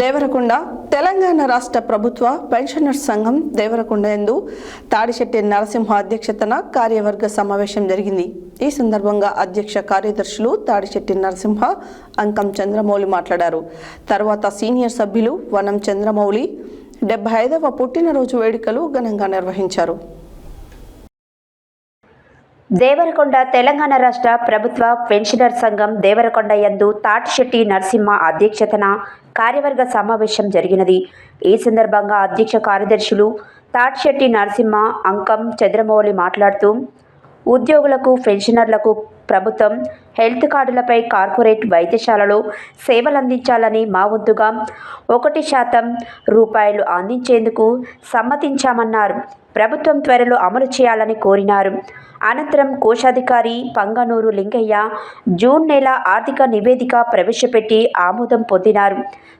దేవరకొండ తెలంగాణ రాష్ట్ర ప్రభుత్వ పెన్షనర్స్ సంఘం దేవరకొండ ఎందు తాడిశెట్టి నరసింహ అధ్యక్షతన కార్యవర్గ సమావేశం జరిగింది. ఈ సందర్భంగా అధ్యక్ష కార్యదర్శులు తాడిశెట్టి నరసింహ అంకం చంద్రమౌళి మాట్లాడారు. తర్వాత సీనియర్ సభ్యులు వనం చంద్రమౌళి డెబ్బై ఐదవ పుట్టినరోజు వేడుకలు ఘనంగా నిర్వహించారు. దేవరకొండ తెలంగాణ రాష్ట్ర ప్రభుత్వ పెన్షనర్ సంఘం దేవరకొండ యందు తాటిశెట్టి నరసింహ అధ్యక్షతన కార్యవర్గ సమావేశం జరిగినది. ఈ సందర్భంగా అధ్యక్ష కార్యదర్శులు తాటిశెట్టి నరసింహ అంకం చంద్రమౌళి మాట్లాడుతూ ఉద్యోగులకు పెన్షనర్లకు ప్రభుత్వం హెల్త్ కార్డులపై కార్పొరేట్ వైద్యశాలలో సేవలందించాలని మా వంతుగా ఒకటి శాతం రూపాయలు అందించేందుకు సమ్మతించామన్నారు. ప్రభుత్వం త్వరలో అమలు చేయాలని కోరినారు. అనంతరం కోశాధికారి పంగనూరు లింగయ్య జూన్ నెల ఆర్థిక నివేదిక ప్రవేశపెట్టి ఆమోదం పొందినారు.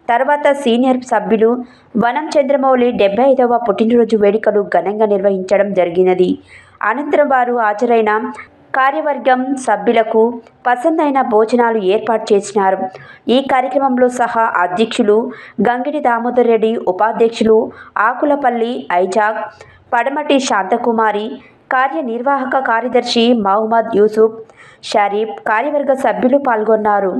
తర్వాత సీనియర్ సభ్యులు వనం చంద్రమౌళి డెబ్బై ఐదవ పుట్టినరోజు వేడుకలు ఘనంగా నిర్వహించడం జరిగినది. అనంతరం వారు హాజరైన కార్యవర్గం సభ్యులకు పసందైన భోజనాలు ఏర్పాటు చేసినారు. ఈ కార్యక్రమంలో సహా అధ్యక్షులు గంగిడి దామోదర్ రెడ్డి ఉపాధ్యక్షులు ఆకులపల్లి ఐజాగ్ పడమటి శాంతకుమారి కార్యనిర్వాహక కార్యదర్శి మహమ్మద్ యూసుఫ్ షరీఫ్ కార్యవర్గ సభ్యులు పాల్గొన్నారు.